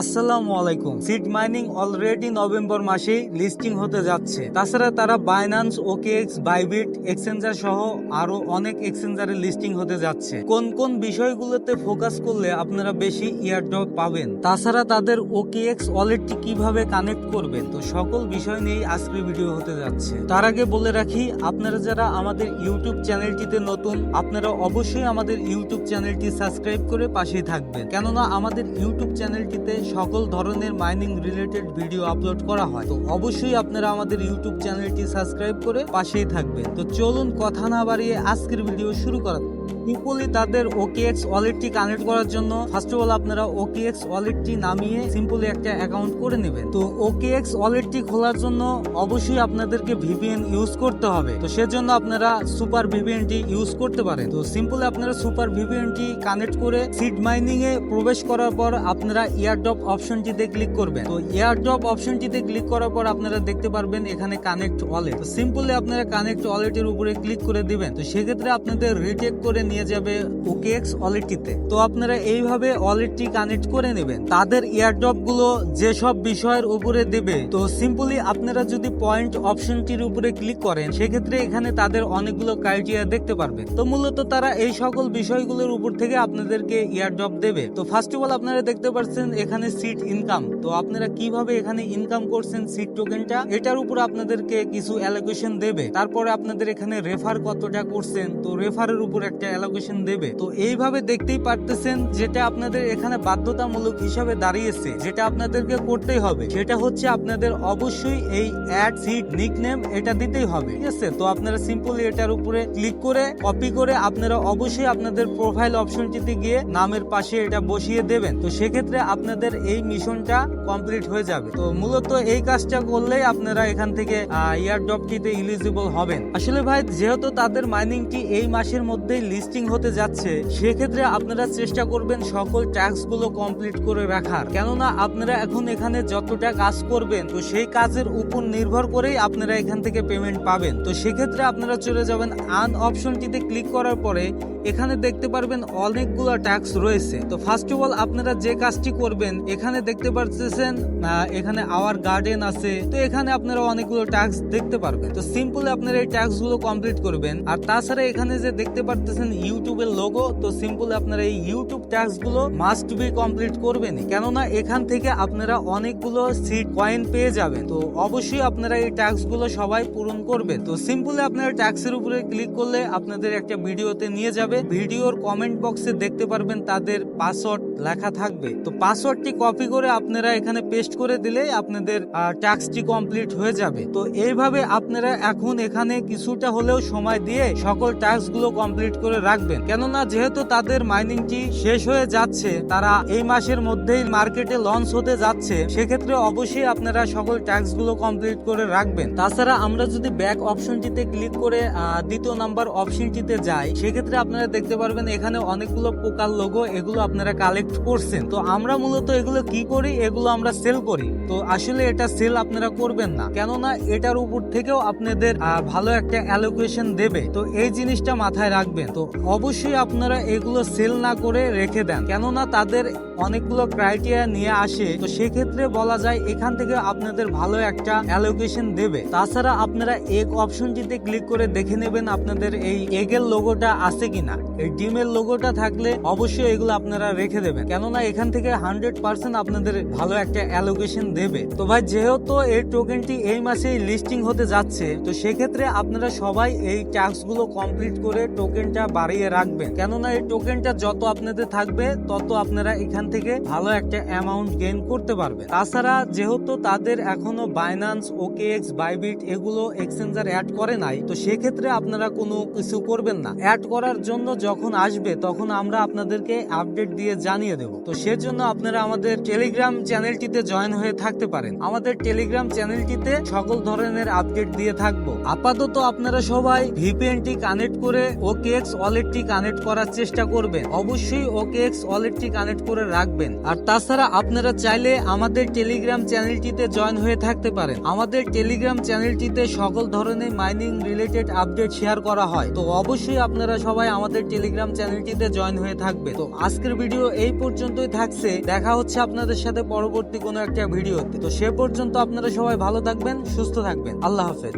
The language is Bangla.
আসসালামু আলাইকুম। সিড মাইনিং অলরেডি নভেম্বর মাসেই লিস্টিং হতে যাচ্ছে। তাছাড়া তারা বাইনান্স ওকেএক্স বাইবিট এক্সচেঞ্জার সহ আরও অনেক এক্সচেঞ্জারে লিস্টিং হতে যাচ্ছে। কোন কোন বিষয়গুলোতে ফোকাস করলে আপনারা বেশি ইয়ারড্রপ পাবেন? তাছাড়া তাদের ওকেএক্স ওয়ালেটটি কীভাবে কানেক্ট করবেন? তো সকল বিষয় নিয়েই আজকের ভিডিও হতে যাচ্ছে। তার আগে বলে রাখি, আপনারা যারা আমাদের ইউটিউব চ্যানেলটিতে নতুন, আপনারা অবশ্যই আমাদের ইউটিউব চ্যানেলটি সাবস্ক্রাইব করে পাশেই থাকবেন। কেননা আমাদের ইউটিউব চ্যানেলটিতে সকল ধরনের মাইনিং রিলেটেড ভিডিও আপলোড করা হয়। তো অবশ্যই আপনারা আমাদের ইউটিউব চ্যানেলটি সাবস্ক্রাইব করে পাশেই থাকবেন। তো চলুন কথা না বাড়িয়ে আজকের ভিডিও শুরু করা সিম্পলি তাদের ওকেএক্স ওয়ালেটটি কানেক্ট করার জন্য ফার্স্ট অফ অল আপনারা ওকেএক্স ওয়ালেটটি নামিয়ে সিম্পলি একটা অ্যাকাউন্ট করে নেবেন। তো ওকেএক্স ওয়ালেটটি খোলার জন্য অবশ্যই আপনাদেরকে ভিপিএন ইউজ করতে হবে। তো সেজন্য আপনারা সুপার ভিপিএনটি ইউজ করতে পারেন। তো সিম্পলি আপনারা সুপার ভিপিএনটি কানেক্ট করে সিড মাইনিং এ প্রবেশ করার পর আপনারা এয়ারড্রপ অপশনটিতে ক্লিক করবেন। তো এয়ারড্রপ অপশনটিতে ক্লিক করার পর আপনারা দেখতে পারবেন এখানে কানেক্ট ওয়ালেট তো সিম্পলি আপনারা কানেক্ট ওয়ালেটের উপরে ক্লিক করে দিবেন। তো সেক্ষেত্রে আপনাদের রিটেক করে নিয়ে যাবে ওকেএক্স ওয়ালেটটিতে তো আপনারা এইভাবে ওয়ালেটটি কানেক্ট করে নেবেন। তাদের এয়ারড্রপগুলো যেসব বিষয়ের উপরে দেবে, তো সিম্পলি আপনারা যদি পয়েন্ট অপশনটির উপরে ক্লিক করেন, সেক্ষেত্রে এখানে তাদের অনেকগুলো ক্রাইটেরিয়া দেখতে পারবেন তো মূলত তারা এই সকল বিষয়গুলোর উপর থেকে আপনাদেরকে এয়ারড্রপ দেবে। তো ফার্স্ট অফ অল আপনারা দেখতে পাচ্ছেন এখানে সিট ইনকাম তো আপনারা কীভাবে এখানে ইনকাম করছেন সিট টোকেনটা এটার উপর আপনাদেরকে কিছু অ্যালোকেশন দেবে। তারপরে আপনাদের এখানে রেফার কতটা করছেন, তো রেফারের উপর একটা অ্যালোকেশন দেবে। তো এইভাবে দেখতেই পারতেছেন যেটা আপনাদের এখানে বাধ্যতামূলক হিসাবে দাঁড়িয়েছে, যেটা আপনাদেরকে করতেই হবে। সেটা হচ্ছে আপনাদের অবশ্যই এই অ্যাড সিট নিকনেম এটা দিতেই হবে। ঠিক আছে? তো আপনারা সিম্পলি এটার উপরে ক্লিক করে কপি করে আপনারা অবশ্যই আপনাদের প্রোফাইল অপশনটিতে গিয়ে নামের পাশে এটা বসিয়ে দেবেন। তো সেক্ষেত্রে আপনাদের এই মিশনটা কমপ্লিট হয়ে যাবে। তো মূলত এই কাজটা করলেই আপনারা এখান থেকে ইয়ারড্রপটিতে ইলিজিবল হবেন। আসলে ভাই, যেহেতু তাদের মাইনিংটি এই মাসের মধ্যেই লিস্টিং হতে যাচ্ছে, সেক্ষেত্রে আপনারা চেষ্টা করবেন সকল ট্যাক্সগুলো কমপ্লিট করে রাখার। কেননা আপনারা এখন এখানে যতটা কাজ করবেন, তো সেই কাজের উপর নির্ভর করেই আপনারা এখান থেকে পেমেন্ট পাবেন। তো সেক্ষেত্রে আপনারা চলে যাবেন আন অপশনটিতে ক্লিক করার পরে, এখানে দেখতে পারবেন অনেকগুলো ট্যাক্স রয়েছে। তো ফার্স্ট অফ অল আপনারা যে কাজটি করবেন, এখানে দেখতে পাচ্ছেন এখানে আওয়ার গার্ডেন আছে। তো এখানে আপনারা অনেকগুলো ট্যাক্স দেখতে পারবেন। তো সিম্পলি আপনারা এই ট্যাক্সগুলো কমপ্লিট করবেন। আর তাছাড়া এখানে যে দেখতে পারতেছেন ইউটিউবের লোগো তো সিম্পলি আপনারা এই ইউটিউব ট্যাক্সগুলো মাস্ট বি কমপ্লিট করবেন কেননা এখান থেকে আপনারা অনেকগুলো সিট কয়েন পেয়ে যাবেন। তো অবশ্যই আপনারা এই ট্যাক্সগুলো সবাই পূরণ করবেন। তো সিম্পলি আপনারা ট্যাক্সের উপরে ক্লিক করলে আপনাদের একটা ভিডিওতে নিয়ে যাবে। ভিডিওর কমেন্ট বক্সে দেখতে পারবেন তাদের পাসওয়ার্ড লেখা থাকবে। তো পাসওয়ার্ডটি কপি করে আপনারা এখানে পেস্ট করে দিলে আপনাদের ট্যাক্সটি কমপ্লিট হয়ে যাবে। তো এইভাবে আপনারা এখন এখানে কিছুটা হলেও সময় দিয়ে সকল ট্যাক্সগুলো কমপ্লিট করে রাখবেন। কেননা যেহেতু তাদের মাইনিংটি শেষ হয়ে যাচ্ছে, তারা এই মাসের মধ্যেই মার্কেটে লঞ্চ হতে যাচ্ছে, সেক্ষেত্রে অবশ্যই আপনারা সকল ট্যাক্সগুলো কমপ্লিট করে রাখবেন। তাছাড়া আমরা যদি ব্যাক অপশনটিতে ক্লিক করে দ্বিতীয় নাম্বার অপশনটিতে যাই, সেক্ষেত্রে আপনারা দেখতে পারবেন এখানে অনেকগুলো পোকার লোগো এগুলো আপনারা কালেক্ট করছেন। তো আমরা মূলত এগুলো কি করি? এগুলো আমরা সেল করি। তো আসলে এটা সেল আপনারা করবেন না। কেননা এটার উপর থেকেও আপনাদের ভালো একটা অ্যালোকেশন দেবে। তো এই জিনিসটা মাথায় রাখবেন। তো অবশ্যই আপনারা এগুলো সেল না করে রেখে দেন। কেননা তাদের অনেকগুলো ক্রাইটেরিয়া নিয়ে আসে। তো সেক্ষেত্রে বলা যায় এখান থেকে আপনাদের ভালো একটা অ্যালোকেশন দেবে। তাছাড়া আপনারা এগ অপশনটিতে ক্লিক করে দেখে নেবেন আপনাদের এই এগের লোগোটা আছে কিনা। এই ডিমের লোগোটা থাকলে অবশ্যই এগুলো আপনারা রেখে দেবেন। কেননা এখান থেকে হান্ড্রেড পার্সেন্ট আপনাদের ভালো একটা অ্যালোকেশন দেবে। তো ভাই, যেহেতু এই টোকেনটি এই মাসেই লিস্টিং হতে যাচ্ছে, তো সেক্ষেত্রে আপনারা সবাই এই ট্যাক্সগুলো কমপ্লিট করে টোকেনটা বাড়িয়ে রাখবেন কেননা এই টোকেনটা যত আপনাদের থাকবে, তত আপনারা এখান থেকে ভালো একটা অ্যামাউন্ট গেইন করতে পারবেন। তাছাড়া যেহেতু তাদের এখনও বাইনান্স ওকেএক্স বাইবিট এগুলো এক্সচেঞ্জার অ্যাড করে নাই, তো সেক্ষেত্রে আপনারা কোনো কিছু করবেন না। অ্যাড করার জন্য যখন আসবে, তখন আমরা আপনাদেরকে আপডেট দিয়ে জানিয়ে দেব। তো সেজন্য আপনারা আমাদের টেলিগ্রাম চ্যানেলটিতে জয়েন হয়ে থাকতে পারেন। আমাদের টেলিগ্রাম চ্যানেলটিতে সকল ধরনের আপডেট দিয়ে থাকব। আপাতত আপনারা সবাই ভিপিএনটি কানেক্ট করে ওকেএক্স ওয়ালেটটি কানেক্ট করার চেষ্টা করবেন। অবশ্যই ওকেএক্স ওয়ালেটটি কানেক্ট করে রাখবেন। আর তাছাড়া আপনারা চাইলে আমাদের টেলিগ্রাম চ্যানেলটিতে জয়েন হয়ে থাকতে পারেন। আমাদের টেলিগ্রাম চ্যানেলটিতে সকল ধরনের মাইনিং রিলেটেড আপডেট শেয়ার করা হয়। তো অবশ্যই আপনারা সবাই আমাদের টেলিগ্রাম চ্যানেলটিতে জয়েন হয়ে থাকবে তো আজকের ভিডিও এই পর্যন্তই থাকছে। দেখা হচ্ছে আপনাদের সাথে পরবর্তী কোনো একটা ভিডিওতে। তো সে পর্যন্ত আপনারা সবাই ভালো থাকবেন, সুস্থ থাকবেন। আল্লাহ হাফেজ।